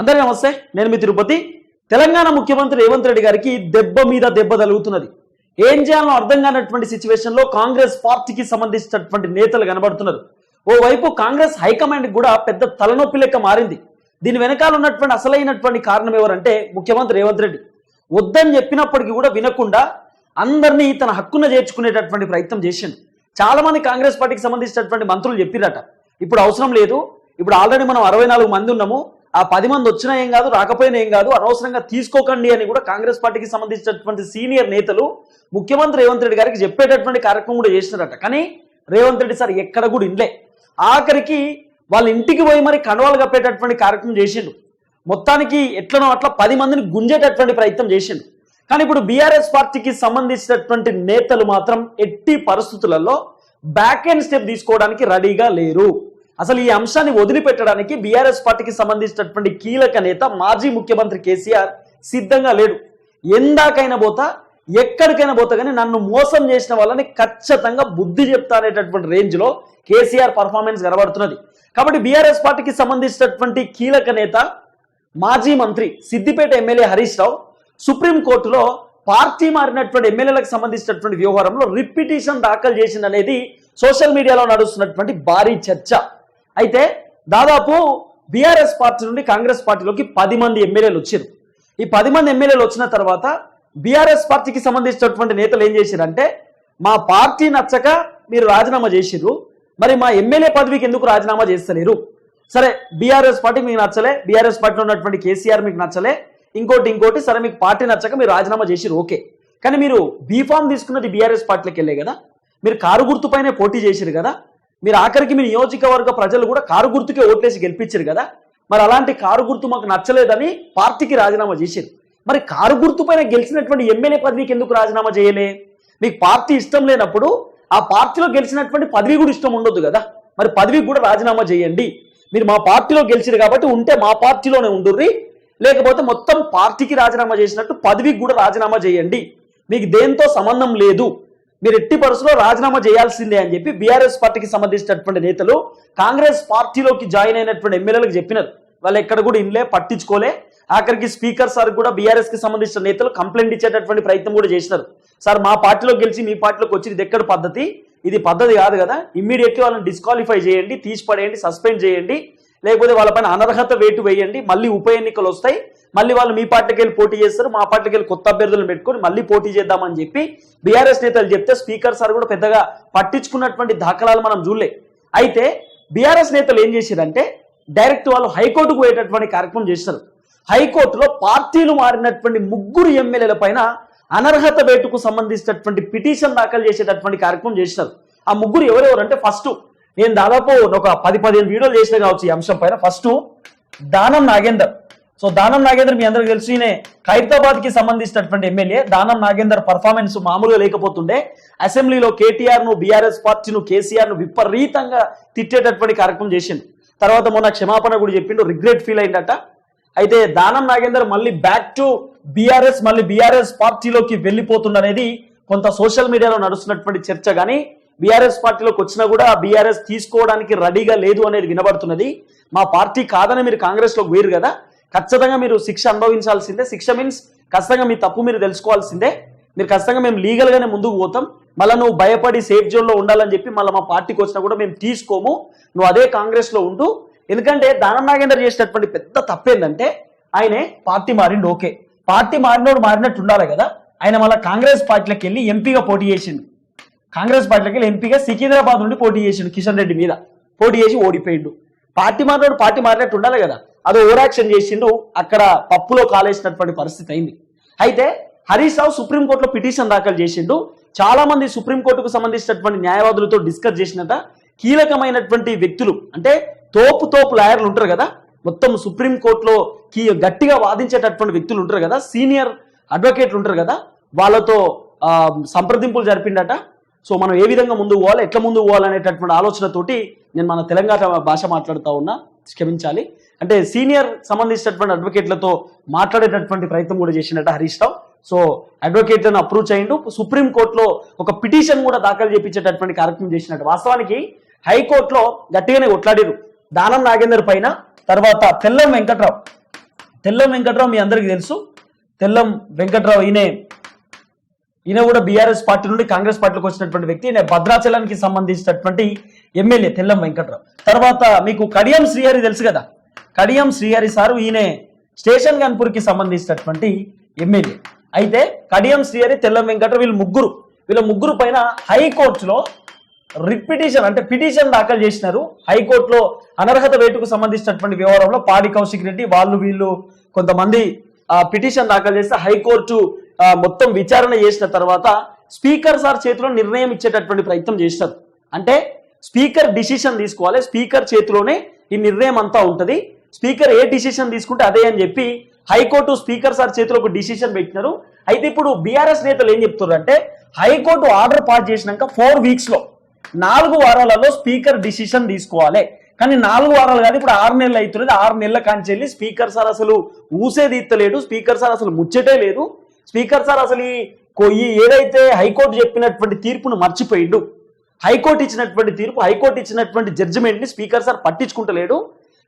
అందరికీ నమస్తే నేను మీ తిరుపతి. తెలంగాణ ముఖ్యమంత్రి రేవంత్ రెడ్డి గారికి దెబ్బ మీద దెబ్బ తలుగుతున్నది ఏం చేయాలో అర్థం కానటువంటి సిచ్యువేషన్లో కాంగ్రెస్ పార్టీకి సంబంధించినటువంటి నేతలు కనబడుతున్నారు. ఓవైపు కాంగ్రెస్ హైకమాండ్ కూడా పెద్ద తలనొప్పి లెక్క మారింది. దీని వెనకాల ఉన్నటువంటి అసలైనటువంటి కారణం ఎవరంటే ముఖ్యమంత్రి రేవంత్ రెడ్డి. వద్దని చెప్పినప్పటికీ కూడా వినకుండా అందరినీ తన హక్కున చేర్చుకునేటటువంటి ప్రయత్నం చేసిండు. చాలా మంది కాంగ్రెస్ పార్టీకి సంబంధించినటువంటి మంత్రులు చెప్పిరట. ఇప్పుడు అవసరం లేదు. ఇప్పుడు ఆల్రెడీ మనం అరవై నాలుగు మంది ఉన్నాము. ఆ పది మంది వచ్చినా ఏం కాదు రాకపోయినా ఏం కాదు అనవసరంగా తీసుకోకండి అని కూడా కాంగ్రెస్ పార్టీకి సంబంధించినటువంటి సీనియర్ నేతలు ముఖ్యమంత్రి రేవంత్ రెడ్డి గారికి చెప్పేటటువంటి కార్యక్రమం కూడా చేసినారట. కానీ రేవంత్ రెడ్డి సార్ ఎక్కడ కూడా ఇండ్లే ఆఖరికి వాళ్ళ ఇంటికి పోయి మరి కండవాలు కప్పేటటువంటి కార్యక్రమం చేసిండు. మొత్తానికి ఎట్లనో అట్లా పది మందిని గుంజేటటువంటి ప్రయత్నం చేసిండు. కానీ ఇప్పుడు బీఆర్ఎస్ పార్టీకి సంబంధించినటువంటి నేతలు మాత్రం ఎట్టి పరిస్థితులలో బ్యాక్ అండ్ స్టెప్ తీసుకోవడానికి రెడీగా లేరు. అసలు ఈ అంశాన్ని వదిలిపెట్టడానికి బీఆర్ఎస్ పార్టీకి సంబంధించినటువంటి కీలక నేత మాజీ ముఖ్యమంత్రి కేసీఆర్ సిద్ధంగా లేడు. ఎందాకైనా పోతా ఎక్కడికైనా పోతా కానీ నన్ను మోసం చేసిన వాళ్ళని ఖచ్చితంగా బుద్ధి చెప్తా అనేటటువంటి రేంజ్లో కేసీఆర్ పర్ఫార్మెన్స్ కనబడుతున్నది. కాబట్టి బీఆర్ఎస్ పార్టీకి సంబంధించినటువంటి కీలక నేత మాజీ మంత్రి సిద్దిపేట ఎమ్మెల్యే హరీష్ రావు సుప్రీంకోర్టులో పార్టీ మారినటువంటి ఎమ్మెల్యేలకు సంబంధించినటువంటి వ్యవహారంలో రిపిటీషన్ దాఖలు చేసిందనేది సోషల్ మీడియాలో నడుస్తున్నటువంటి భారీ చర్చ. అయితే దాదాపు బీఆర్ఎస్ పార్టీ నుండి కాంగ్రెస్ పార్టీలోకి పది మంది ఎమ్మెల్యేలు వచ్చారు. ఈ పది మంది ఎమ్మెల్యేలు వచ్చిన తర్వాత బీఆర్ఎస్ పార్టీకి సంబంధించినటువంటి నేతలు ఏం చేశారంటే మా పార్టీ నచ్చక మీరు రాజీనామా చేసిర్రు మరి మా ఎమ్మెల్యే పదవికి ఎందుకు రాజీనామా చేస్తలేరు? సరే బీఆర్ఎస్ పార్టీ మీకు నచ్చలే బీఆర్ఎస్ పార్టీలో ఉన్నటువంటి కేసీఆర్ మీకు నచ్చలే ఇంకోటి ఇంకోటి సరే మీకు పార్టీ నచ్చక మీరు రాజీనామా చేసిరు ఓకే. కానీ మీరు బీఫామ్ తీసుకున్నది బీఆర్ఎస్ పార్టీలకు వెళ్ళే కదా మీరు కారు గుర్తుపైనే పోటీ చేసిరు కదా మీరు ఆఖరికి మీ నియోజకవర్గ ప్రజలు కూడా కారు గుర్తుకే ఓట్లేసి గెలిపించారు కదా? మరి అలాంటి కారు గుర్తు మాకు నచ్చలేదని పార్టీకి రాజీనామా చేశారు. మరి కారు గుర్తు పైన గెలిచినటువంటి ఎమ్మెల్యే పదవికి ఎందుకు రాజీనామా చేయలే? మీకు పార్టీ ఇష్టం లేనప్పుడు ఆ పార్టీలో గెలిచినటువంటి పదవి కూడా ఇష్టం ఉండొద్దు కదా? మరి పదవికి కూడా రాజీనామా చేయండి. మీరు మా పార్టీలో గెలిచిరు కాబట్టి ఉంటే మా పార్టీలోనే ఉండుర్రి. లేకపోతే మొత్తం పార్టీకి రాజీనామా చేసినట్టు పదవికి కూడా రాజీనామా చేయండి. మీకు దేంతో సంబంధం లేదు. మీరు ఎట్టి పరిస్థితుల్లో రాజీనామా చేయాల్సిందే అని చెప్పి బీఆర్ఎస్ పార్టీకి సంబంధించినటువంటి నేతలు కాంగ్రెస్ పార్టీలోకి జాయిన్ అయినటువంటి ఎమ్మెల్యేలకు చెప్పినారు. వాళ్ళు ఎక్కడ కూడా ఇన్లే పట్టించుకోలే. ఆఖరికి స్పీకర్ సార్ కూడా బీఆర్ఎస్కి సంబంధించిన నేతలు కంప్లైంట్ ఇచ్చేటటువంటి ప్రయత్నం కూడా చేసినారు. సార్ మా పార్టీలో గెలిచి మీ పార్టీలోకి వచ్చి ఇది ఎక్కడ పద్ధతి? ఇది పద్ధతి కాదు కదా. ఇమ్మీడియట్లీ వాళ్ళని డిస్క్వాలిఫై చేయండి తీసిపడేయండి సస్పెండ్ చేయండి. లేకపోతే వాళ్ళపైన అనర్హత వేటు వేయండి. మళ్ళీ ఉప ఎన్నికలు వస్తాయి. మళ్ళీ వాళ్ళు మీ పార్టీకి వెళ్ళి పోటీ చేస్తారు మా పార్టీకి వెళ్ళి కొత్త అభ్యర్థులను పెట్టుకొని మళ్ళీ పోటీ చేద్దామని చెప్పి బీఆర్ఎస్ నేతలు చెప్తే స్పీకర్ సార్ కూడా పెద్దగా పట్టించుకున్నటువంటి దాఖలాలు మనం చూడలే. అయితే బీఆర్ఎస్ నేతలు ఏం చేశారంటే డైరెక్ట్ వాళ్ళు హైకోర్టుకు పోయేటటువంటి కార్యక్రమం చేస్తారు హైకోర్టులో పార్టీలు మారినటువంటి ముగ్గురు ఎమ్మెల్యేల పైన అనర్హత వేటుకు సంబంధించినటువంటి పిటిషన్ దాఖలు చేసేటటువంటి కార్యక్రమం చేసినారు ఆ ముగ్గురు ఎవరెవరు అంటే ఫస్ట్ నేను దాదాపు ఒక పది పదిహేను వీడియోలు చేసిన కావచ్చు ఈ అంశం పైన. ఫస్ట్ దానం నాగేందర్. సో దానం నాగేందర్ మీ అందరికి తెలుసు. ఈయన ఖైరతాబాద్కి సంబంధించినటువంటి ఎమ్మెల్యే. దానం నాగేందర్ పర్ఫార్మెన్స్ మామూలుగా లేకపోతుండే. అసెంబ్లీలో కేటీఆర్ను బీఆర్ఎస్ పార్టీను కేసీఆర్ను విపరీతంగా తిట్టేటటువంటి కార్యక్రమం చేసింది తర్వాత మొన్న క్షమాపణ కూడా చెప్పిండు. రిగ్రెట్ ఫీల్ అయిందట. అయితే దానం నాగేందర్ మళ్ళీ బ్యాక్ టు బీఆర్ఎస్ మళ్ళీ బీఆర్ఎస్ పార్టీలోకి వెళ్ళిపోతుండనేది కొంత సోషల్ మీడియాలో నడుస్తున్నటువంటి చర్చ. కానీ బీఆర్ఎస్ పార్టీలోకి వచ్చినా కూడా బీఆర్ఎస్ తీసుకోవడానికి రెడీగా లేదు అనేది వినబడుతున్నది. మా పార్టీ కాదని మీరు కాంగ్రెస్ వేరు కదా. ఖచ్చితంగా మీరు శిక్ష అనుభవించాల్సిందే. శిక్ష మీన్స్ ఖచ్చితంగా మీ తప్పు మీరు తెలుసుకోవాల్సిందే. మీరు ఖచ్చితంగా మేము లీగల్గానే ముందుకు పోతాం. మళ్ళీ నువ్వు భయపడి సేఫ్ జోన్లో ఉండాలని చెప్పి మళ్ళీ మా పార్టీకి వచ్చినా కూడా మేము తీసుకోము. నువ్వు అదే కాంగ్రెస్లో ఉంటూ ఎందుకంటే దానం నాగేందర్ చేసినటువంటి పెద్ద తప్పేందంటే ఆయనే పార్టీ మారిండు ఓకే. పార్టీ మారినోడు మారినట్టు ఉండాలి కదా. ఆయన మళ్ళీ కాంగ్రెస్ పార్టీలకు వెళ్ళి ఎంపీగా పోటీ చేసిండు. కాంగ్రెస్ పార్టీలకు వెళ్ళి ఎంపీగా సికింద్రాబాద్ నుండి పోటీ చేసిండు కిషన్ రెడ్డి మీద. పోటీ చేసి ఓడిపోయిండు. పార్టీ మారినోడు పార్టీ మారినట్టు ఉండాలి కదా. అది ఓవరాక్షన్ చేసిండు అక్కడ పప్పులో కాలేసినటువంటి పరిస్థితి అయింది. అయితే హరీష్ రావు సుప్రీంకోర్టులో పిటిషన్ దాఖలు చేసిండు. చాలా మంది సుప్రీంకోర్టుకు సంబంధించినటువంటి న్యాయవాదులతో డిస్కస్ చేసినట కీలకమైనటువంటి వ్యక్తులు అంటే తోపు తోపు లాయర్లు ఉంటారు కదా మొత్తం సుప్రీంకోర్టులో కీ గట్టిగా వాదించేటటువంటి వ్యక్తులు ఉంటారు కదా సీనియర్ అడ్వకేట్లు ఉంటారు కదా వాళ్ళతో సంప్రదింపులు జరిపిండట. సో మనం ఏ విధంగా ముందుకు పోవాలి ఎట్లా ముందుకు పోవాలనేటటువంటి ఆలోచనతోటి నేను మన తెలంగాణ భాష మాట్లాడుతూ ఉన్నా. క్షమించాలి. అంటే సీనియర్ సంబంధించినటువంటి అడ్వకేట్లతో మాట్లాడేటటువంటి ప్రయత్నం కూడా చేసినట్ట హరీష్ రావు. సో అడ్వకేట్లను అప్రూవ్ చేయండు. సుప్రీం కోర్టులో ఒక పిటిషన్ కూడా దాఖలు చేపించేటటువంటి కార్యక్రమం చేసినట్టు వాస్తవానికి హైకోర్టులో గట్టిగానే కొట్లాడారు. దానం నాగేందర్ పైన తర్వాత తెల్లం వెంకట్రావు. తెల్లం వెంకట్రావు మీ అందరికీ తెలుసు. తెల్లం వెంకట్రావు ఈయనే ఈయన కూడా బీఆర్ఎస్ పార్టీ నుండి కాంగ్రెస్ పార్టీలోకి వచ్చినటువంటి వ్యక్తి. ఈయన భద్రాచలానికి సంబంధించినటువంటి ఎమ్మెల్యే తెల్లం వెంకట్రావు. తర్వాత మీకు కడియం శ్రీహరి తెలుసు కదా. కడియం శ్రీహరి సారు ఈయనే స్టేషన్ గన్పూర్కి సంబంధించినటువంటి ఎమ్మెల్యే. అయితే కడియం శ్రీహరి తెల్లం వెంకట్రావు వీళ్ళు ముగ్గురు. వీళ్ళ ముగ్గురు పైన హైకోర్టులో రిట్ అంటే పిటిషన్ దాఖలు చేసినారు. హైకోర్టులో అనర్హత వేటుకు సంబంధించినటువంటి వ్యవహారంలో పాడి కౌశిక్ రెడ్డి వాళ్ళు వీళ్ళు కొంతమంది ఆ పిటిషన్ దాఖలు చేస్తే హైకోర్టు మొత్తం విచారణ చేసిన తర్వాత స్పీకర్ సార్ చేతిలో నిర్ణయం ఇచ్చేటటువంటి ప్రయత్నం చేసినారు. అంటే స్పీకర్ డిసిషన్ తీసుకోవాలి స్పీకర్ చేతిలోనే ఈ నిర్ణయం అంతా ఉంటుంది. స్పీకర్ ఏ డిసిషన్ తీసుకుంటే అదే అని చెప్పి హైకోర్టు స్పీకర్ సార్ చేతిలో ఒక డిసిషన్ పెట్టినారు. అయితే ఇప్పుడు బీఆర్ఎస్ నేతలు ఏం చెప్తున్నారు అంటే హైకోర్టు ఆర్డర్ పాస్ చేసినాక ఫోర్ వీక్స్లో నాలుగు వారాలలో స్పీకర్ డిసిషన్ తీసుకోవాలి. కానీ నాలుగు వారాలు కాదు ఇప్పుడు ఆరు నెలలు అవుతున్నది ఆరు నెలల కాంచెల్లి స్పీకర్ సార్ అసలు ఊసే ఇత్తలేడు స్పీకర్ సార్ అసలు ముచ్చటే లేదు. స్పీకర్ సార్ అసలు ఈ ఈ ఏదైతే హైకోర్టు చెప్పినటువంటి తీర్పును మర్చిపోయిండు హైకోర్టు ఇచ్చినటువంటి తీర్పు హైకోర్టు ఇచ్చినటువంటి జడ్జిమెంట్ని స్పీకర్ సార్ పట్టించుకుంటలేడు.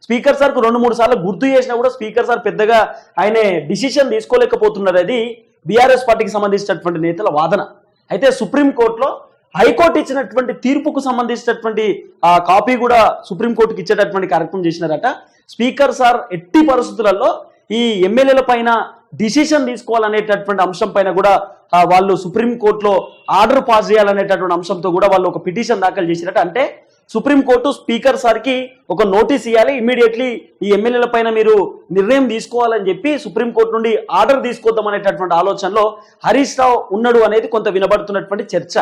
స్పీకర్ సార్కు రెండు మూడు సార్లు గుర్తు చేసినా కూడా స్పీకర్ సార్ పెద్దగా ఆయన డిసిషన్ తీసుకోలేకపోతున్నారు. అది బీఆర్ఎస్ పార్టీకి సంబంధించినటువంటి నేతల వాదన. అయితే సుప్రీంకోర్టులో హైకోర్టు ఇచ్చినటువంటి తీర్పుకు సంబంధించినటువంటి ఆ కాపీ కూడా సుప్రీంకోర్టుకి ఇచ్చేటటువంటి కార్యక్రమం చేసినారట. స్పీకర్ సార్ ఎట్టి పరిస్థితులలో ఈ ఎమ్మెల్యేల పైన డిసిషన్ తీసుకోవాలనేటటువంటి అంశం పైన కూడా వాళ్ళు సుప్రీంకోర్టులో ఆర్డర్ పాస్ చేయాలనేటటువంటి అంశంతో కూడా వాళ్ళు ఒక పిటిషన్ దాఖలు చేసినట్టు అంటే సుప్రీంకోర్టు స్పీకర్ సార్కి ఒక నోటీస్ ఇవ్వాలి ఇమీడియట్లీ ఈ ఎమ్మెల్యేల పైన మీరు నిర్ణయం తీసుకోవాలని చెప్పి సుప్రీంకోర్టు నుండి ఆర్డర్ తీసుకోద్దాం అనేటటువంటి ఆలోచనలో హరీష్ రావు ఉన్నాడు అనేది కొంత వినబడుతున్నటువంటి చర్చ.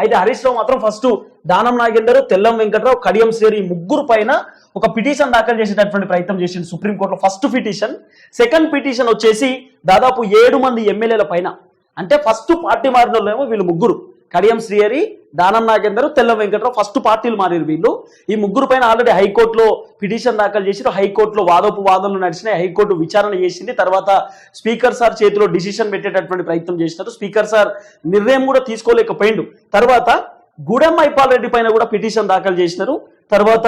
అయితే హరీష్ రావు మాత్రం ఫస్ట్ దానం నాగేందర్ తెల్లం వెంకట్రావు కడియం శ్రీ ముగ్గురు పైన ఒక పిటిషన్ దాఖలు చేసేటటువంటి ప్రయత్నం చేసింది సుప్రీంకోర్టులో. First petition. సెకండ్ పిటిషన్ వచ్చేసి దాదాపు ఏడు మంది ఎమ్మెల్యేల పైన. అంటే ఫస్ట్ పార్టీ మారిన వీళ్ళు ముగ్గురు. కడియం శ్రీహరి దానం నాగేందర్ తెల్ల వెంకట్రావు ఫస్ట్ పార్టీలు మారారు వీళ్ళు. ఈ ముగ్గురు పైన ఆల్రెడీ హైకోర్టులో పిటిషన్ దాఖలు చేసి హైకోర్టులో వాదోపు వాదనలు నడిచినాయి. హైకోర్టు విచారణ చేసింది. తర్వాత స్పీకర్ సార్ చేతిలో డిసిషన్ పెట్టేటటువంటి ప్రయత్నం చేసినారు. స్పీకర్ సార్ నిర్ణయం కూడా తీసుకోలేకపోయిండు. తర్వాత గూడెం మైపాల్ రెడ్డి పైన కూడా పిటిషన్ దాఖలు చేసినారు. తర్వాత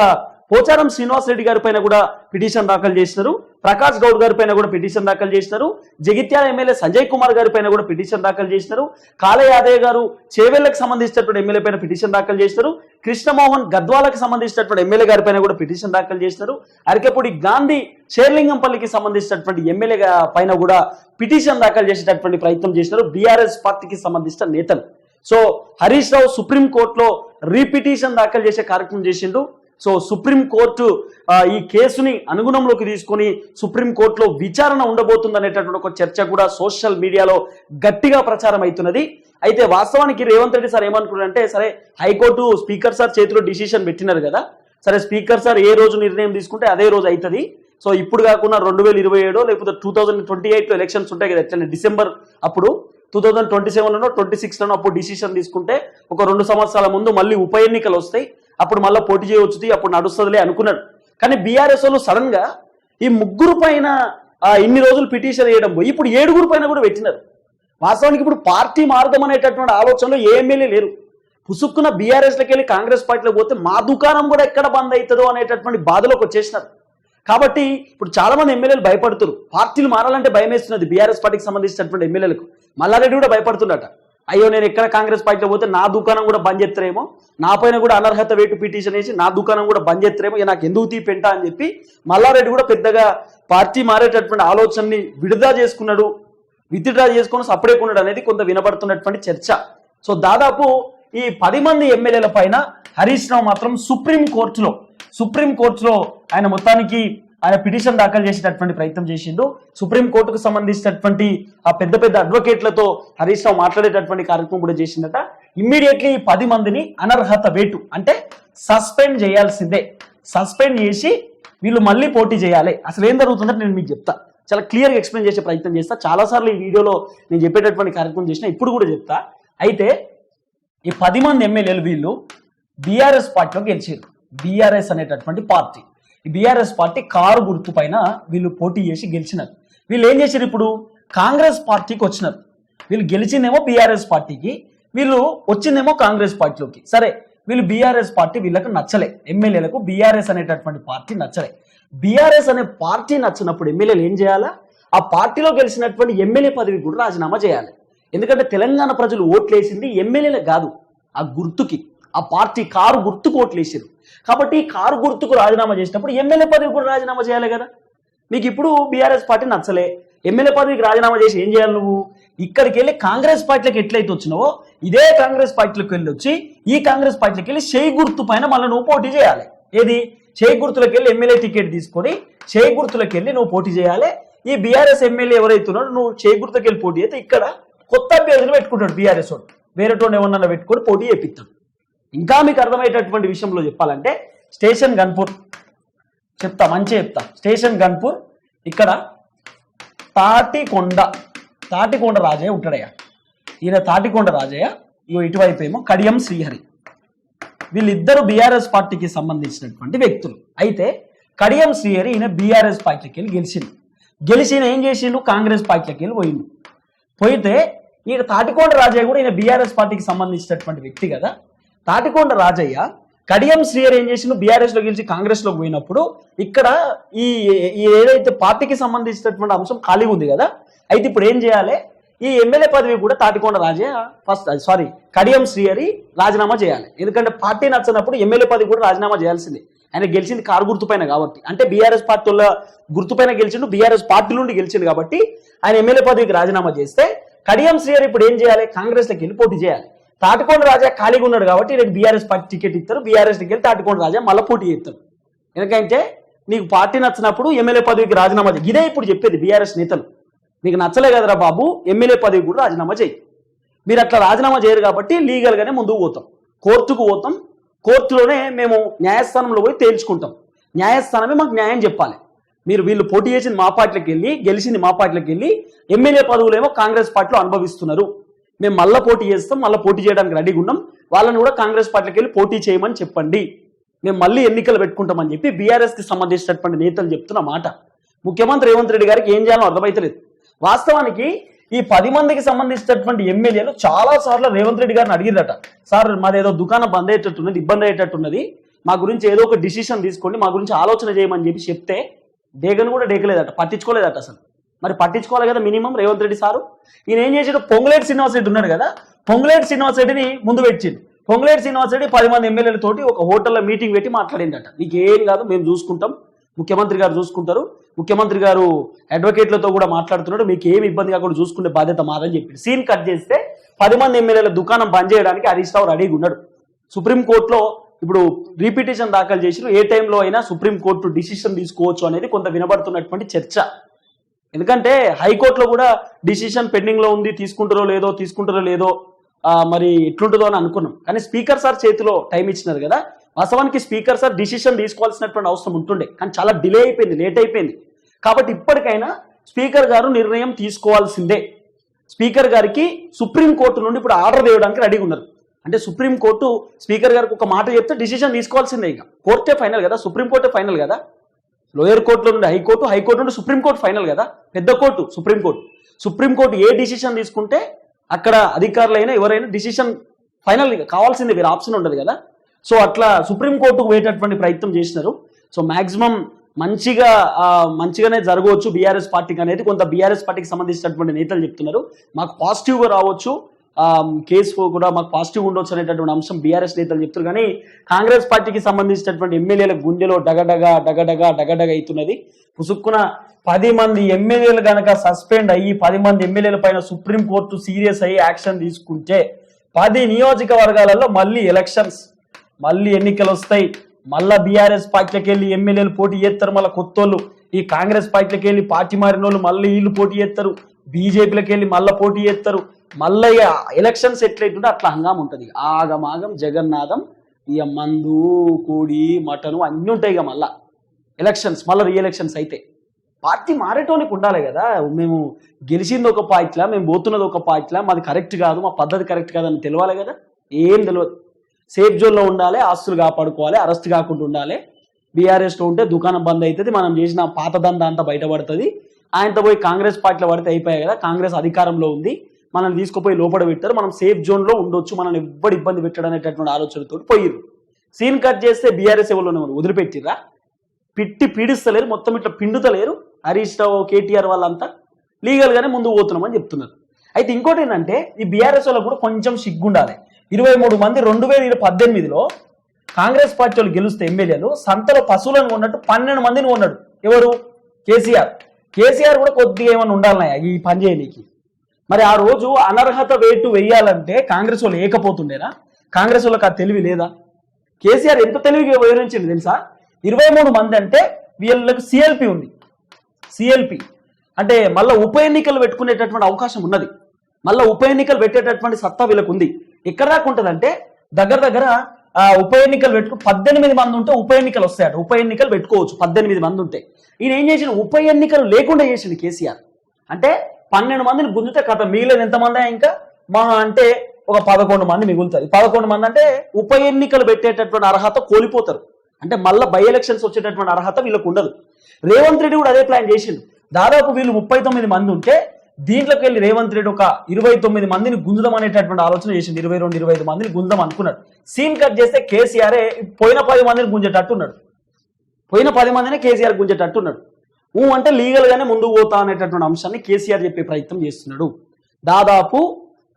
పోచారం శ్రీనివాస్ రెడ్డి గారి పైన కూడా పిటిషన్ దాఖలు చేసినారు. ప్రకాష్ గౌడ్ గారి పైన కూడా పిటిషన్ దాఖలు చేసినారు. జగిత్యాల ఎమ్మెల్యే సంజయ్ కుమార్ గారి పైన కూడా పిటిషన్ దాఖలు చేసినారు. కాళ యాదయ్య గారు చేవెళ్ళకు సంబంధించినటువంటి ఎమ్మెల్యే పైన పిటిషన్ దాఖలు చేసినారు. కృష్ణమోహన్ గద్వాలకు సంబంధించినటువంటి ఎమ్మెల్యే గారి పైన కూడా పిటిషన్ దాఖలు చేసినారు. అరకెపూడి గాంధీ షేర్లింగంపల్లికి సంబంధించినటువంటి ఎమ్మెల్యే పైన కూడా పిటిషన్ దాఖలు చేసేటటువంటి ప్రయత్నం చేసినారు. బీఆర్ఎస్ పార్టీకి సంబంధించిన నేతలు. సో హరీష్ రావు సుప్రీం కోర్టులో రీపిటిషన్ దాఖలు చేసే కార్యక్రమం చేసిండు. సో సుప్రీం కోర్టు ఈ కేసుని అనుగుణంలోకి తీసుకొని సుప్రీంకోర్టులో విచారణ ఉండబోతుంది అనేటటువంటి ఒక చర్చ కూడా సోషల్ మీడియాలో గట్టిగా ప్రచారం అవుతున్నది. అయితే వాస్తవానికి రేవంత్ రెడ్డి సార్ ఏమనుకున్నారంటే సరే హైకోర్టు స్పీకర్ సార్ చేతిలో డిసిషన్ పెట్టినారు కదా సరే స్పీకర్ సార్ ఏ రోజు నిర్ణయం తీసుకుంటే అదే రోజు అవుతుంది. సో ఇప్పుడు కాకుండా రెండు వేల ఇరవై ఏడో లేకపోతే టూ థౌజండ్ ట్వంటీ ఎయిట్లో ఎలక్షన్స్ ఉంటాయి కదా ఎట్లా డిసెంబర్ అప్పుడు టూ థౌజండ్ ట్వంటీ సెవెన్లోనో ట్వంటీ సిక్స్లోనో అప్పుడు డిసిషన్ తీసుకుంటే ఒక రెండు సంవత్సరాల ముందు మళ్ళీ ఉప ఎన్నికలు వస్తాయి. అప్పుడు మళ్ళీ పోటీ చేయవచ్చు అప్పుడు నడుస్తుందిలే అనుకున్నాడు. కానీ బీఆర్ఎస్ వాళ్ళు సడన్గా ఈ ముగ్గురు పైన ఇన్ని రోజులు పిటిషన్ వేయడం పోయి ఇప్పుడు ఏడుగురు పైన కూడా పెట్టినారు. వాస్తవానికి ఇప్పుడు పార్టీ మారదాం అనేటటువంటి ఆలోచనలో ఏ ఎమ్మెల్యే లేరు. పుసుక్కున బీఆర్ఎస్లోకి వెళ్ళి కాంగ్రెస్ పార్టీలోకి పోతే మా దుకాణం కూడా ఎక్కడ బంద్ అవుతుందో అనేటటువంటి బాధలోకి వచ్చేసినారు. కాబట్టి ఇప్పుడు చాలా మంది ఎమ్మెల్యేలు భయపడుతున్నారు. పార్టీలు మారాలంటే భయం వేస్తున్నది బీఆర్ఎస్ పార్టీకి సంబంధించినటువంటి ఎమ్మెల్యేలకు. మల్లారెడ్డి కూడా భయపడుతున్నట అయ్యో నేను ఎక్కడ కాంగ్రెస్ పార్టీలో పోతే నా దుకాణం కూడా బంద్ చేస్తారేమో? నా పైన కూడా అనర్హత వేటు పిటిషన్ వేసి నా దుకాణం కూడా బంద్ చేస్తారేమో? నాకు ఎందుకు తీ పెంట అని చెప్పి మల్లారెడ్డి కూడా పెద్దగా పార్టీ మారేటటువంటి ఆలోచనని విడుదల చేసుకున్నాడు. విత్డ్రా చేసుకుని సపరేట్ ఉన్నాడు అనేది కొంత వినబడుతున్నటువంటి చర్చ. సో దాదాపు ఈ పది మంది ఎమ్మెల్యేల పైన హరీష్ రావు మాత్రం సుప్రీం కోర్టులో సుప్రీం కోర్టులో ఆయన మొత్తానికి ఆయన పిటిషన్ దాఖలు చేసేటటువంటి ప్రయత్నం చేసిండు. సుప్రీం కోర్టుకు సంబంధించినటువంటి ఆ పెద్ద పెద్ద అడ్వకేట్లతో హరీష్ రావు మాట్లాడేటటువంటి కార్యక్రమం కూడా చేసిందట ఇమ్మీడియట్లీ పది మందిని అనర్హత వేటు అంటే సస్పెండ్ చేయాల్సిందే. సస్పెండ్ చేసి వీళ్ళు మళ్ళీ పోటీ చేయాలి. అసలు ఏం జరుగుతుందంటే నేను మీకు చెప్తా. చాలా క్లియర్గా ఎక్స్ప్లెయిన్ చేసే ప్రయత్నం చేస్తా. చాలాసార్లు ఈ వీడియోలో నేను చెప్పేటటువంటి కార్యక్రమం చేసిన ఇప్పుడు కూడా చెప్తా. అయితే ఈ పది మంది ఎమ్మెల్యేలు వీళ్ళు బీఆర్ఎస్ పార్టీలో గెలిచారు. బీఆర్ఎస్ అనేటటువంటి పార్టీ. బీఆర్ఎస్ పార్టీ కారు గుర్తు పైన వీళ్ళు పోటీ చేసి గెలిచినారు. వీళ్ళు ఏం చేశారు ఇప్పుడు? కాంగ్రెస్ పార్టీకి వచ్చినారు. వీళ్ళు గెలిచిందేమో బీఆర్ఎస్ పార్టీకి వీళ్ళు వచ్చిందేమో కాంగ్రెస్ పార్టీలోకి. సరే వీళ్ళు బీఆర్ఎస్ పార్టీ వీళ్ళకు నచ్చలే. ఎమ్మెల్యేలకు బీఆర్ఎస్ అనేటటువంటి పార్టీ నచ్చలే. బీఆర్ఎస్ అనే పార్టీ నచ్చినప్పుడు ఎమ్మెల్యేలు ఏం చేయాలా? ఆ పార్టీలో గెలిచినటువంటి ఎమ్మెల్యే పదవి కూడా రాజీనామా చేయాలి. ఎందుకంటే తెలంగాణ ప్రజలు ఓట్లేసింది ఎమ్మెల్యేలకు కాదు ఆ గుర్తుకి. ఆ పార్టీ కారు గుర్తుకు ఓట్లేసారు కాబట్టి ఈ కారు గుర్తుకు రాజీనామా చేసినప్పుడు ఎమ్మెల్యే పదవి కూడా రాజీనామా చేయాలి కదా? మీకు ఇప్పుడు బీఆర్ఎస్ పార్టీ నచ్చలే. ఎమ్మెల్యే పదవికి రాజీనామా చేసి ఏం చేయాలి నువ్వు? ఇక్కడికి వెళ్ళి కాంగ్రెస్ పార్టీలకు ఎట్లయితే వచ్చినావో ఇదే కాంగ్రెస్ పార్టీలకు వెళ్ళి వచ్చి ఈ కాంగ్రెస్ పార్టీలకు వెళ్ళి చేయి గుర్తు పైన మళ్ళీ నువ్వు పోటీ చేయాలి. ఏది? చేయి గుర్తులకు వెళ్ళి ఎమ్మెల్యే టికెట్ తీసుకొని చేయి గుర్తులకు వెళ్ళి నువ్వు పోటీ చేయాలి. ఈ బీఆర్ఎస్ ఎమ్మెల్యే ఎవరైతే ఉన్నాడో నువ్వు చేయి గుర్తుకు వెళ్ళి పోటీ అయితే ఇక్కడ కొత్త అభ్యర్థులు పెట్టుకుంటాడు బీఆర్ఎస్ వాడు. వేరే టోన్ ఏమన్నా పెట్టుకొని పోటీ చేపిస్తాడు. ఇంకా మీకు అర్థమయ్యేటటువంటి విషయంలో చెప్పాలంటే స్టేషన్ గన్పూర్. చెప్తా మంచిగా చెప్తా. స్టేషన్ గన్పూర్ ఇక్కడ తాటికొండ తాటికొండ రాజయ్య ఉంటాడయ్య. ఈయన తాటికొండ రాజయ్య ఇగో ఇటువైపు ఏమో కడియం శ్రీహరి. వీళ్ళిద్దరు బీఆర్ఎస్ పార్టీకి సంబంధించినటువంటి వ్యక్తులు. అయితే కడియం శ్రీహరి ఈయన బీఆర్ఎస్ పార్టీకి వెళ్ళి గెలిచిన ఏం చేసిండు? కాంగ్రెస్ పార్టీకి వెళ్ళి పోయిండు. పోయితే ఈయన తాటికొండ రాజయ్య కూడా ఈయన బీఆర్ఎస్ పార్టీకి సంబంధించినటువంటి వ్యక్తి కదా. తాటికొండ రాజయ్య కడియం శ్రీయర్ ఏం చేసిండు? బీఆర్ఎస్లో గెలిచి కాంగ్రెస్లో పోయినప్పుడు ఇక్కడ ఈ ఏదైతే పార్టీకి సంబంధించినటువంటి అంశం ఖాళీగా ఉంది కదా అయితే ఇప్పుడు ఏం చేయాలి? ఈ ఎమ్మెల్యే పదవి కూడా తాటికొండ రాజయ్య ఫస్ట్ సారీ కడియం శ్రీహరి రాజీనామా చేయాలి. ఎందుకంటే పార్టీ నచ్చినప్పుడు ఎమ్మెల్యే పదవి కూడా రాజీనామా చేయాల్సిందే. ఆయన గెలిచింది కారు గుర్తుపైన కాబట్టి. అంటే బీఆర్ఎస్ పార్టీలో గుర్తుపైన గెలిచిండు బీఆర్ఎస్ పార్టీ నుండి గెలిచిండు కాబట్టి ఆయన ఎమ్మెల్యే పదవికి రాజీనామా చేస్తే కడియం శ్రీహరి ఇప్పుడు ఏం చేయాలి? కాంగ్రెస్లోకి వెళ్ళి పోటీ చేయాలి. తాటికొండ రాజా ఖాళీగా ఉన్నాడు కాబట్టి నేను బీఆర్ఎస్ పార్టీ టికెట్ ఇస్తారు. బీఆర్ఎస్ దగ్గర తాటికొండ రాజా మళ్ళీ పోటీ చేస్తారు. ఎందుకంటే నీకు పార్టీ నచ్చినప్పుడు ఎమ్మెల్యే పదవికి రాజీనామా చేయి. ఇదే ఇప్పుడు చెప్పేది బీఆర్ఎస్ నేతలు. నీకు నచ్చలే కదరా బాబు ఎమ్మెల్యే పదవి కూడా రాజీనామా చేయి. మీరు అట్లా రాజీనామా చేయరు కాబట్టి లీగల్గానే ముందుకు పోతాం. కోర్టుకు పోతాం. కోర్టులోనే మేము న్యాయస్థానంలో పోయి తేల్చుకుంటాం. న్యాయస్థానమే మాకు న్యాయం చెప్పాలి. మీరు వీళ్ళు పోటీ చేసింది మా పార్టీలకు వెళ్ళి గెలిచింది మా పార్టీలకు వెళ్ళి ఎమ్మెల్యే పదవులేమో కాంగ్రెస్ పార్టీలో అనుభవిస్తున్నారు. మేము మళ్ళీ పోటీ చేస్తాం మళ్ళీ పోటీ చేయడానికి రెడీగా ఉన్నాం. వాళ్ళని కూడా కాంగ్రెస్ పార్టీకి వెళ్ళి పోటీ చేయమని చెప్పండి. మేము మళ్ళీ ఎన్నికలు పెట్టుకుంటామని చెప్పి బీఆర్ఎస్కి సంబంధించినటువంటి నేతలు చెప్తున్న మాట. ముఖ్యమంత్రి రేవంత్ రెడ్డి గారికి ఏం చేయాలో అర్థమైతలేదు. వాస్తవానికి ఈ పది మందికి సంబంధించినటువంటి ఎమ్మెల్యేలు చాలా సార్లు రేవంత్ రెడ్డి గారిని అడిగిందట సార్ మాది ఏదో దుకాణం బంద్ అయ్యేటట్టున్నది ఇబ్బంది అయ్యేటట్టున్నది. మా గురించి ఏదో ఒక డిసిషన్ తీసుకోండి మా గురించి ఆలోచన చేయమని చెప్పి చెప్తే డేగను కూడా డేకలేదట పట్టించుకోలేదట అసలు. మరి పట్టించుకోవాలి కదా మినిమం రేవంత్ రెడ్డి సారు? ఈయన ఏం చేసాడు? పొంగులేటి శ్రీనివాస్ రెడ్డి ఉన్నాడు కదా? పొంగులేటి శ్రీనివాస్ రెడ్డిని ముందు పెట్టిండు. పొంగులేటి శ్రీనివాస్ రెడ్డి పది మంది ఎమ్మెల్యేలతోటి ఒక హోటల్లో మీటింగ్ పెట్టి మాట్లాడిందట. నీకు ఏం కాదు మేము చూసుకుంటాం. ముఖ్యమంత్రి గారు చూసుకుంటారు. ముఖ్యమంత్రి గారు అడ్వకేట్లతో కూడా మాట్లాడుతున్నాడు. మీకు ఏమి ఇబ్బంది కాకుండా చూసుకునే బాధ్యత మాదని చెప్పి సీన్ కట్ చేస్తే పది మంది ఎమ్మెల్యేల దుకాణం బంద్ చేయడానికి హరీష్ రావు రెడీగా ఉన్నాడు. సుప్రీంకోర్టులో ఇప్పుడు రీపిటిషన్ దాఖలు చేసిన ఏ టైంలో అయినా సుప్రీంకోర్టు డిసిషన్ తీసుకోవచ్చు అనేది కొంత వినబడుతున్నటువంటి చర్చ. ఎందుకంటే హైకోర్టులో కూడా డిసిషన్ పెండింగ్లో ఉంది తీసుకుంటారో లేదో తీసుకుంటారో లేదో మరి ఎట్లుంటుందో అని అనుకున్నాం. కానీ స్పీకర్ సార్ చేతిలో టైం ఇచ్చినారు కదా వాస్తవానికి స్పీకర్ సార్ డిసిషన్ తీసుకోవాల్సినటువంటి అవసరం ఉంటుండే. కానీ చాలా డిలే అయిపోయింది లేట్ అయిపోయింది. కాబట్టి ఇప్పటికైనా స్పీకర్ గారు నిర్ణయం తీసుకోవాల్సిందే. స్పీకర్ గారికి సుప్రీం కోర్టు నుండి ఇప్పుడు ఆర్డర్ వేయడానికి రెడీగా ఉన్నారు. అంటే సుప్రీం కోర్టు స్పీకర్ గారికి ఒక మాట చెప్తే డిసిషన్ తీసుకోవాల్సిందే ఇక. కోర్టే ఫైనల్ కదా సుప్రీం కోర్టే ఫైనల్ కదా? లోయర్ కోర్టులో నుండి హైకోర్టు హైకోర్టు నుండి సుప్రీంకోర్టు ఫైనల్ కదా? పెద్ద court supreme court supreme court ఏ డిసిషన్ తీసుకుంటే అక్కడ అధికారులైనా ఎవరైనా డిసిషన్ ఫైనల్ కావాల్సిందే వేరే ఆప్షన్ ఉండదు కదా? సో అట్లా సుప్రీంకోర్టుకు పోయేటటువంటి ప్రయత్నం చేసినారు. సో మాక్సిమం మంచిగా మంచిగానే జరగవచ్చు బీఆర్ఎస్ పార్టీకి అనేది కొంత బీఆర్ఎస్ పార్టీకి సంబంధించినటువంటి నేతలు చెప్తున్నారు. మాకు పాజిటివ్గా రావచ్చు. కేసు కూడా మాకు పాజిటివ్ ఉండొచ్చు అనేటటువంటి అంశం బీఆర్ఎస్ నేతలు చెప్తారు కానీ కాంగ్రెస్ పార్టీకి సంబంధించినటువంటి ఎమ్మెల్యేల గుండెలో డగడగ డగడగ డగడగ అవుతున్నది. పుసుక్కున పది మంది ఎమ్మెల్యేలు కనుక సస్పెండ్ అయ్యి పది మంది ఎమ్మెల్యేల పైన సుప్రీంకోర్టు సీరియస్ అయ్యి యాక్షన్ తీసుకుంటే పది నియోజకవర్గాలలో మళ్ళీ ఎలక్షన్స్ మళ్ళీ ఎన్నికలు వస్తాయి. మళ్ళా బీఆర్ఎస్ పార్టీకి వెళ్ళి ఎమ్మెల్యేలు పోటీ చేస్తారు. మళ్ళీ కొత్తోళ్ళు ఈ కాంగ్రెస్ పార్టీకి వెళ్ళి పార్టీ మారిన వాళ్ళు మళ్ళీ వీళ్ళు పోటీ చేస్తారు. బీజేపీలకు వెళ్ళి మళ్ళీ పోటీ చేస్తారు. మళ్ళీ ఎలక్షన్స్ ఎట్లయితుంటే అట్లా హంగాం ఉంటుంది. ఆగమాగం జగన్నాథం ఇక మందు కోడి మటను అన్నీ ఉంటాయి ఇక మళ్ళా. ఎలక్షన్స్ మళ్ళీ రీఎలక్షన్స్ అయితే. పార్టీ మారేటోనికి ఉండాలి కదా. మేము గెలిచింది ఒక పార్టీలా మేము పోతున్నది ఒక పార్టీలా మాది కరెక్ట్ కాదు మా పద్ధతి కరెక్ట్ కాదని తెలియాలి కదా? ఏం తెలియదు సేఫ్ జోన్లో ఉండాలి ఆస్తులు కాపాడుకోవాలి అరెస్ట్ కాకుండా ఉండాలి. బీఆర్ఎస్లో ఉంటే దుకాణం బంద్ అవుతుంది మనం చేసిన పాత దంద అంతా బయటపడుతుంది. ఆయనతో పోయి కాంగ్రెస్ పార్టీలో పడితే అయిపోయాయి కదా కాంగ్రెస్ అధికారంలో ఉంది. మనం తీసుకుపోయి లోపల పెట్టారు. మనం సేఫ్ జోన్లో ఉండొచ్చు. మనల్ని ఎవ్వడు ఇబ్బంది పెట్టడం అనేటటువంటి ఆలోచనతో పోయిరు సీన్ కట్ చేస్తే బీఆర్ఎస్ ఎవరు వదిలిపెట్టిరా పిట్టి పీడిస్తలేరు. మొత్తం ఇట్లా పిండుతలేరు. హరీష్ రావు కేటీఆర్ వాళ్ళంతా లీగల్గానే ముందు పోతున్నామని చెప్తున్నారు. అయితే ఇంకోటి ఏంటంటే ఈ బీఆర్ఎస్ వాళ్ళకు కూడా కొంచెం సిగ్గుండాలి. ఇరవై మూడు మంది రెండు వేల పద్దెనిమిదిలో కాంగ్రెస్ పార్టీ వాళ్ళు గెలిస్తే ఎమ్మెల్యేలు సంతలో పశువులను కొన్నట్టు పన్నెండు మందిని కొన్నాడు. ఎవరు? కేసీఆర్. కేసీఆర్ కూడా కొద్దిగా ఏమైనా ఉండాలన్నాయా? ఈ పని చేయనీకి. మరి ఆ రోజు అనర్హత వేటు వేయాలంటే కాంగ్రెస్ వాళ్ళు ఏకపోతుండేనా? కాంగ్రెస్ వాళ్ళకి ఆ తెలివి లేదా? కేసీఆర్ ఎంత తెలివిగా వివరించింది తెలుసా? ఇరవై మూడు మంది అంటే వీళ్ళకి సిఎల్పి ఉంది. సిఎల్పి అంటే మళ్ళీ ఉప ఎన్నికలు పెట్టుకునేటటువంటి అవకాశం ఉన్నది. మళ్ళీ ఉప ఎన్నికలు పెట్టేటటువంటి సత్తా వీళ్ళకు ఉంది. ఎక్కడ దాకా ఉంటుందంటే దగ్గర దగ్గర ఉప ఎన్నికలు పెట్టుకు పద్దెనిమిది మంది ఉంటే ఉప ఎన్నికలు వస్తాయట. ఉప ఎన్నికలు పెట్టుకోవచ్చు పద్దెనిమిది మంది ఉంటే. ఈయన ఏం చేసిన ఉప ఎన్నికలు లేకుండా చేసిండు కేసీఆర్. అంటే పన్నెండు మందిని గుంజితే కథ మిగిలిన ఎంతమంది ఇంకా? మహా అంటే ఒక పదకొండు మంది మిగులుతుంది పదకొండు మంది అంటే ఉప ఎన్నికలు పెట్టేటటువంటి అర్హత కోల్పోతారు. అంటే మళ్ళీ బై ఎలక్షన్స్ వచ్చేటటువంటి అర్హత వీళ్ళకు ఉండదు. రేవంత్ రెడ్డి కూడా అదే ప్లాన్ చేసిండు. దాదాపు వీళ్ళు ముప్పై తొమ్మిది మంది ఉంటే దీంట్లోకి వెళ్ళి రేవంత్ రెడ్డి ఒక ఇరవై తొమ్మిది మందిని గుంజడం అనేటటువంటి ఆలోచన చేసిండు. ఇరవై రెండు ఇరవై ఐదు మందిని గుంజడం అనుకున్నాడు. సీన్ కట్ చేస్తే కేసీఆర్ పోయిన పది మందిని గుంజేటట్టు ఉన్నాడు పోయిన పది మందినే కేసీఆర్ గుంజేటట్టున్నాడు. ఊ అంటే లీగల్గానే ముందుకు పోతా అనేటటువంటి అంశాన్ని కేసీఆర్ చెప్పే ప్రయత్నం చేస్తున్నాడు. దాదాపు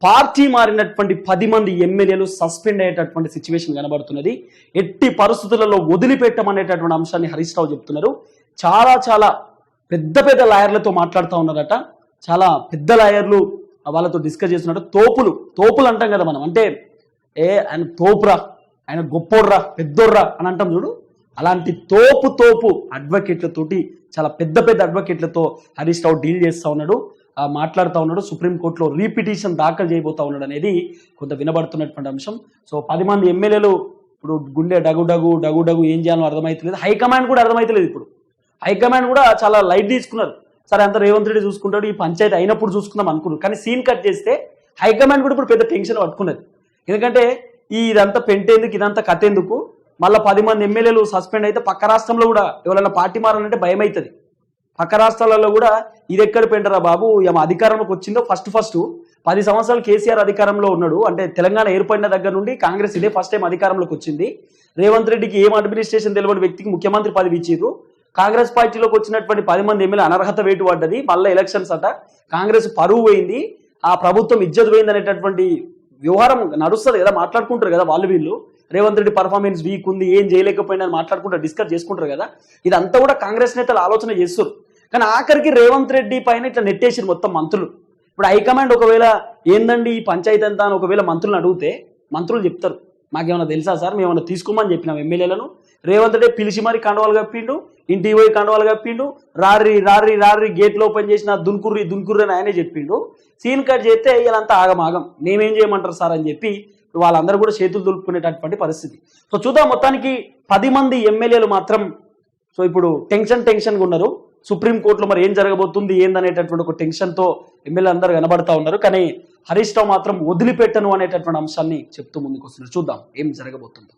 పార్టీ మారినటువంటి పది మంది ఎమ్మెల్యేలు సస్పెండ్ అయ్యేటటువంటి సిచ్యువేషన్ కనబడుతున్నది. ఎట్టి పరిస్థితులలో వదిలిపెట్టమనేటటువంటి అంశాన్ని హరీష్ రావు చెప్తున్నారు. చాలా చాలా పెద్ద పెద్ద లాయర్లతో మాట్లాడుతూ ఉన్నారట. చాలా పెద్ద లాయర్లు వాళ్ళతో డిస్కస్ చేస్తున్నట్టు తోపులు తోపులు అంటాం కదా మనం. అంటే ఏ ఆయన తోపురా ఆయన గొప్పోడ్రా పెద్దోడ్రా అని అంటాం చూడు. అలాంటి తోపు తోపు అడ్వకేట్లతోటి చాలా పెద్ద పెద్ద అడ్వకేట్లతో హరీష్ రావు డీల్ చేస్తూ ఉన్నాడు మాట్లాడుతూ ఉన్నాడు సుప్రీంకోర్టులో రీపిటిషన్ దాఖలు చేయబోతా ఉన్నాడు అనేది కొంత వినబడుతున్నటువంటి అంశం. సో పది మంది ఎమ్మెల్యేలు ఇప్పుడు గుండె డగు డగు డగు డగు ఏం చేయాలో అర్థమైతలేదు. హైకమాండ్ కూడా అర్థమైతలేదు ఇప్పుడు. హైకమాండ్ కూడా చాలా లైట్ తీసుకున్నారు. సరే అంత రేవంత్ రెడ్డి చూసుకుంటాడు ఈ పంచాయతీ అయినప్పుడు చూసుకుందాం అనుకున్నారు. కానీ సీన్ కట్ చేస్తే హైకమాండ్ కూడా ఇప్పుడు పెద్ద టెన్షన్ పట్టుకున్నది. ఎందుకంటే ఈ ఇదంతా పెంటేందుకు ఇదంతా కథ ఎందుకు మళ్ళీ పది మంది ఎమ్మెల్యేలు సస్పెండ్ అయితే పక్క రాష్ట్రంలో కూడా ఎవరైనా పార్టీ మారాలంటే భయం అవుతుంది. పక్క రాష్ట్రాలలో కూడా ఇది ఎక్కడ పెంటరా బాబు? ఏమో అధికారంలోకి వచ్చిందో ఫస్ట్ ఫస్ట్ పది సంవత్సరాలు కేసీఆర్ అధికారంలో ఉన్నాడు. అంటే తెలంగాణ ఏర్పడిన దగ్గర నుండి కాంగ్రెస్ ఇదే ఫస్ట్ టైం అధికారంలోకి వచ్చింది. రేవంత్ రెడ్డికి ఏం అడ్మినిస్ట్రేషన్ తెలియని వ్యక్తికి ముఖ్యమంత్రి పదవి ఇచ్చారు కాంగ్రెస్ పార్టీలోకి వచ్చినటువంటి పది మంది ఎమ్మెల్యే అనర్హత వేటు పడ్డది. మళ్ళీ ఎలక్షన్స్ అట. కాంగ్రెస్ పరువు పోయింది. ఆ ప్రభుత్వం ఇజ్జత్ పోయింది అనేటటువంటి వ్యవహారం నడుస్తుంది కదా మాట్లాడుకుంటారు కదా వాళ్ళు వీళ్ళు. రేవంత్ రెడ్డి పర్ఫార్మెన్స్ వీక్ ఉంది ఏం చేయలేకపోయినా మాట్లాడుకుంటూ మాట్లాడుకుంటారు డిస్కస్ చేసుకుంటారు కదా. ఇదంతా కూడా కాంగ్రెస్ నేతలు ఆలోచన చేస్తారు కానీ ఆఖరికి రేవంత్ రెడ్డి పైన ఇట్లా నెట్టేసారు మొత్తం మంత్రులు. ఇప్పుడు హైకమాండ్ ఒకవేళ ఏందండి ఈ పంచాయతీ అంతా అని ఒకవేళ మంత్రులను అడిగితే మంత్రులు చెప్తారు. మాకేమైనా తెలుసా సార్? మేము ఏమైనా తీసుకోమని చెప్పినాం ఎమ్మెల్యేలను. రేవంత్ రెడ్డి పిలిచి మరి కండవాలు కప్పిండు ఇంటికి పోయి కండవాలు కప్పిండు రారి రారి రారి గేట్లు ఓపెన్ చేసిన దున్కుర్రి దున్కుర్రి అని ఆయనే చెప్పిండు. సీన్ కట్ చేస్తే వీళ్ళంతా ఆగమాగం. మేమేం చేయమంటారు సార్ అని చెప్పి వాళ్ళందరూ కూడా చేతులు దులుపుకునేటటువంటి పరిస్థితి. సో చూద్దాం మొత్తానికి పది మంది ఎమ్మెల్యేలు మాత్రం సో ఇప్పుడు టెన్షన్ టెన్షన్గా ఉన్నారు. సుప్రీంకోర్టులో మరి ఏం జరగబోతుంది ఏందనేటటువంటి ఒక టెన్షన్తో ఎమ్మెల్యే అందరూ కనబడతా ఉన్నారు. కానీ హరీష్ రావు మాత్రం వదిలిపెట్టను అనేటటువంటి అంశాన్ని చెప్తూ ముందుకు వస్తున్నారు చూద్దాం ఏం జరగబోతుందో.